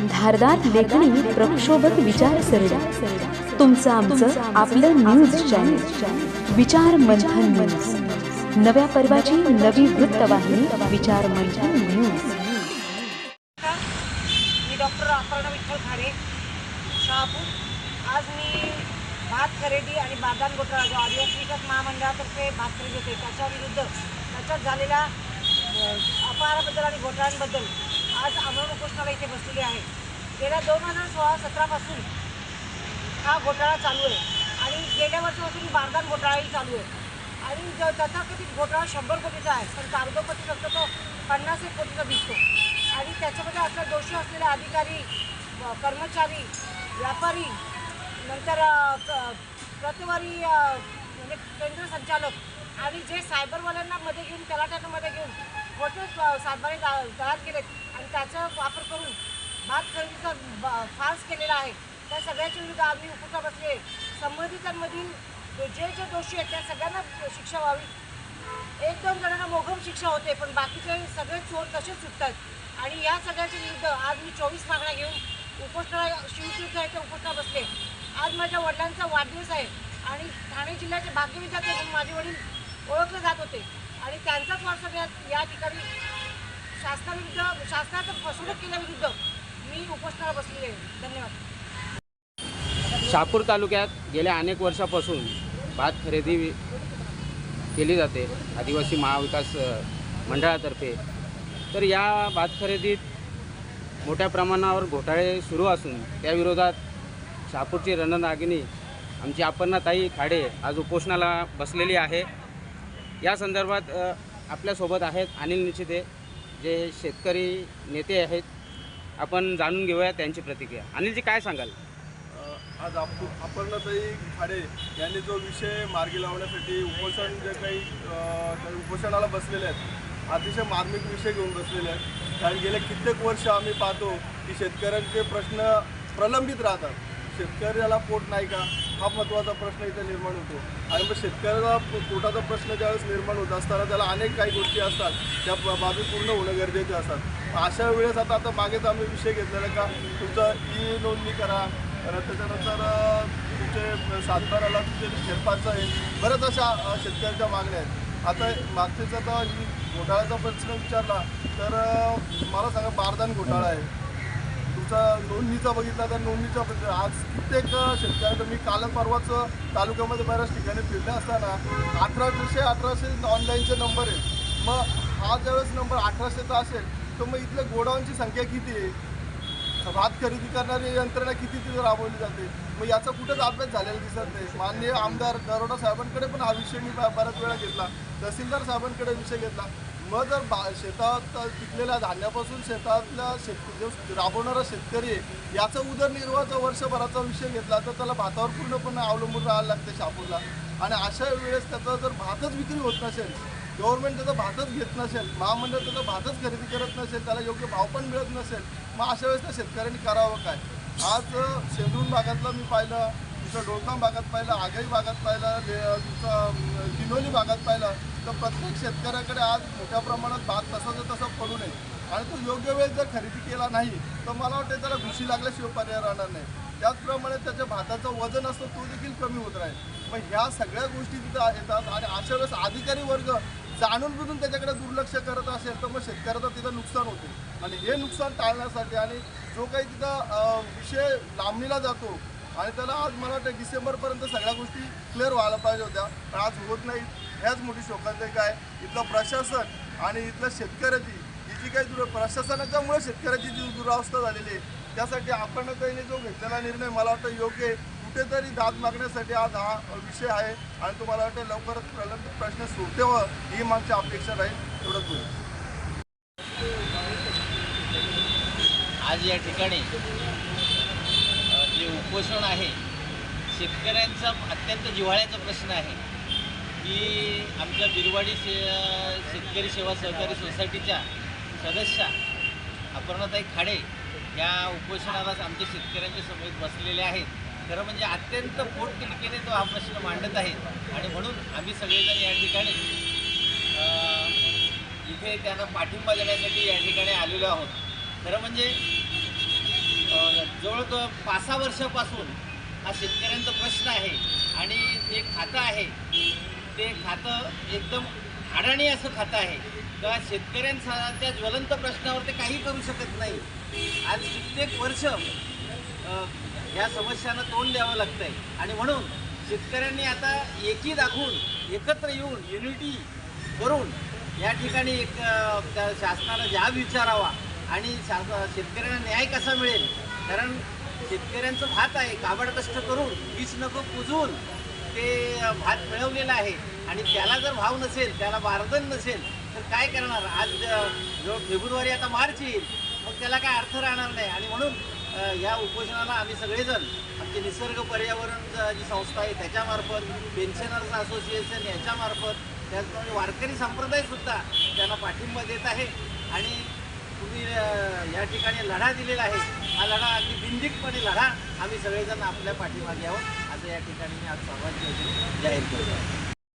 धारदार लेखणी प्रक्षोभक विचारसरणी. तुमचं आमचं आपलं न्यूज चॅनल विचार मंथन न्यूज नव्या पर्वाची नवी वृत्तवाहिनी विचार मंथन न्यूज मी डॉक्टर अपर्णा विठ्ठल खाडे शहापूर. आज मी भात खरेदी आणि बारदान गोठा जो आदिवासी विकास महामंडळातर्फे भात खरेदी होते त्याच्या विरुद्ध त्याच्यात झालेल्या अपहाराबद्दल आणि घोटाळ्यांबद्दल आज आमरण उपोषणाला इथे बसलेली आहे. गेल्या दोन हजार सोळा सतरापासून हा घोटाळा चालू आहे. आणि गेल्या वर्षापासून बारदान घोटाळाही चालू आहे. आणि ज तथाकथित घोटाळा शंभर कोटीचा आहे. पण कागदोपत्री फक्त तो पन्नास एक कोटीचा दिसतो. आणि त्याच्यामध्ये असल्या दोषी असलेले अधिकारी कर्मचारी व्यापारी नंतर प्रतवारी म्हणजे केंद्र संचालक आणि जे सायबरवाल्यांना मध्ये घेऊन तलाट्यांमध्ये घेऊन खोटे अ, सातबारे तयार केलेत आणि त्याचा वापर करून भात खरेदीचा फार्स केलेला आहे. त्या सगळ्याच्या विरुद्ध आम्ही उपक्रम बसले. संबंधितांमधील जे जे दोषी आहेत त्या सगळ्यांना शिक्षा व्हावी. एक दोन जणांना मोघम शिक्षा होते पण बाकीचे सगळे चोर तसेच सुटतात. आणि या सगळ्याच्या विरुद्ध आज मी चोवीस मागण्या घेऊन उपोषणाला शिवतीर्थ येथे उपोषणा बसले. आज माझ्या वडिलांचा वाढदिवस आहे आणि ठाणे जिल्ह्याचे भाग्यविद्यार्थी म्हणून माझे वडील ओळखले जात होते. आणि त्यांचाच वारसा या या ठिकाणी शासनाविरुद्ध शासनाचं फसवणूक केल्याविरुद्ध मी उपोषणाला बसलेले आहे. धन्यवाद. शापूर तालुक्यात गेल्या अनेक वर्षापासून भात खरेदी केली जाते आदिवासी महाविकास मंडळातर्फे. तर या भात खरेदीत मोठ्या प्रमाणावर घोटाळे सुरू असून त्याविरोधात शापूरची रणनागिनी आमची अपर्णाताई खाडे आज उपोषणाला बसलेली आहे. या संदर्भात आपल्यासोबत आहेत अनिल निशिते जे शेतकरी नेते आहेत. आपण जाणून घेऊया त्यांची प्रतिक्रिया. अनिलजी काय सांगाल? आज आप अपर्णाताई खाडे यांनी जो विषय मार्गी लावण्यासाठी उपोषण जे काही काही उपोषणाला बसलेले आहेत अतिशय मार्मिक विषय घेऊन बसलेले आहेत. कारण गेले कित्येक वर्ष आम्ही पाहतो की शेतकऱ्यांचे प्रश्न प्रलंबित राहतात. शेतकऱ्याला पोट नाही का? हा महत्त्वाचा प्रश्न इथे निर्माण होतो. आणि मग शेतकऱ्याला पोटाचा प्रश्न ज्यावेळेस निर्माण होत असताना त्याला अनेक काही गोष्टी असतात. त्या बाबी पूर्ण होणं गरजेचे असतात. अशा वेळेस आता आता मागेच आम्ही विषय घेतलेला का? तुमचं ई नोंदणी करा. त्याच्यानंतर तुमचे सातबाराला तुमचे फेरफारचं आहे बऱ्याच अशा शेतकऱ्यांच्या मागण्या आहेत. आता मागचेच आता ही घोटाळ्याचा प्रश्न विचारला तर मला सांगा बारदान घोटाळा आहे. तुमचा नोंदणीचा बघितला तर नोंदणीचा आज कित्येक शेतकऱ्यांचं मी काल परवाच तालुक्यामध्ये बऱ्याच ठिकाणी फिरले असताना अठराशे अठराशे ऑनलाईनचे नंबर आहेत. मग हा ज्यावेळेस नंबर अठराशेचा असेल तर मग इथल्या गोडाऊनची संख्या किती आहे? भात खरेदी करणारी यंत्रणा किती तिथं राबवली जाते? मग याचा कुठेच अभ्यास झालेला दिसत नाही. माननीय आमदार दरोडा साहेबांकडे पण हा विषय मी बऱ्याच वेळा घेतला. तहसीलदार साहेबांकडे विषय घेतला. मग जर बा शेतात पिकलेल्या धान्यापासून शेतातल्या शेत जो राबवणारा शेतकरी आहे याचा उदरनिर्वाहाचा वर्षभराचा विषय घेतला तर त्याला भातावर पूर्णपणे अवलंबून राहायला लागते शापूरला. आणि अशा वेळेस त्याचा जर भातच विक्री होत नसेल गव्हर्नमेंट त्याचा भातच घेत नसेल महामंडळ त्याचा भातच खरेदी करत नसेल त्याला योग्य भाव पण मिळत नसेल मग अशा वेळेस त्या शेतकऱ्यांनी करावं काय? आज शेंदूर भागातलं मी पाहिलं तुमचं डोळकाम भागात पाहिलं आगाई भागात पाहिलं तुमचं किनोली भागात पाहिलं तर प्रत्येक शेतकऱ्याकडे आज मोठ्या प्रमाणात भात तसाच तसा पडू नये आणि तो योग्य वेळेस जर खरेदी केला नाही तर मला वाटतं त्याला घुशी लागल्याशिवाय पर्याय राहणार नाही. त्याचप्रमाणे त्याच्या भाताचं वजन असतं तो देखील कमी होत राहील. मग ह्या सगळ्या गोष्टी तिथं येतात आणि अशा वेळेस अधिकारी वर्ग जाणून बुजून त्याच्याकडे दुर्लक्ष करत असेल तर मग शेतकऱ्याचं तिथं नुकसान होते. आणि हे नुकसान टाळण्यासाठी आणि जो काही तिथं विषय लांबणीला जातो आणि त्याला आज मला वाटतं डिसेंबरपर्यंत सगळ्या गोष्टी क्लिअर व्हायला पाहिजे होत्या. पण आज होत नाही ह्याच मोठी शोकांतिक आहे इथलं प्रशासन आणि इथलं शेतकऱ्याची ही जी काही दुर प्रशासनाच्यामुळे शेतकऱ्याची जी दुरावस्था झालेली आहे त्यासाठी आपण त्यांनी जो घेतलेला निर्णय मला वाटतं योग्य आहे. कुठेतरी दाद मागण्यासाठी आज हा विषय आहे आणि तो मला वाटतं लवकरच प्रलंबित प्रश्न सुटेवं ही मागची अपेक्षा राहील एवढंच बोलू. आज या ठिकाणी जे उपोषण आहे शेतकऱ्यांचा अत्यंत जिव्हाळ्याचा प्रश्न आहे. की आमच्या बिरवाडी शे शेतकरी सेवा सहकारी सोसायटीच्या सदस्या अपर्णाताई खाडे या उपोषणाला आमच्या शेतकऱ्यांच्या समेत बसलेल्या आहेत. खरं म्हणजे अत्यंत पोटतिडकीने तो हा प्रश्न मांडत आहे. आणि म्हणून आम्ही सगळेजण या ठिकाणी इथे त्यांना पाठिंबा देण्यासाठी या ठिकाणी आलेलो आहोत. खरं म्हणजे जवळजवळ पाच सहा वर्षापासून हा शेतकऱ्यांचा प्रश्न आहे. आणि जे खातं आहे. ते खातं एकदम हाडाणी असं खातं आहे. का शेतकऱ्यांच्या ज्वलंत प्रश्नावर ते काही करू शकत नाही. आज कित्येक वर्ष या समस्यांना तोंड द्यावं लागतं आहे आणि म्हणून शेतकऱ्यांनी आता एकी दाखवून एकत्र येऊन युनिटी करून या ठिकाणी एक त्या शासनानं जाब विचारावा आणि शास शेतकऱ्यांना न्याय कसा मिळेल? कारण शेतकऱ्यांचं भात आहे काबड कष्ट करून वीस नको पुजवून ते भात मिळवलेला आहे आणि त्याला जर भाव नसेल त्याला बारदन नसेल तर काय करणार? आज जो फेब्रुवारी आता मार्च येईल मग त्याला काय अर्थ राहणार नाही. आणि म्हणून या उपोषणाला आम्ही सगळेजण आमचे निसर्ग पर्यावरण जी संस्था आहे त्याच्यामार्फत पेन्शनर्स असोसिएशन याच्यामार्फत त्याचप्रमाणे वारकरी संप्रदायसुद्धा त्यांना पाठिंबा देत आहे. आणि तुम्ही या ठिकाणी लढा दिलेला आहे. हा लढा अगदी बिंदिकपणे लढा आम्ही सगळेजण आपल्या पाठीमागे आहोत. या ठिकाणी मी आज सर्वांची जाहीर करतो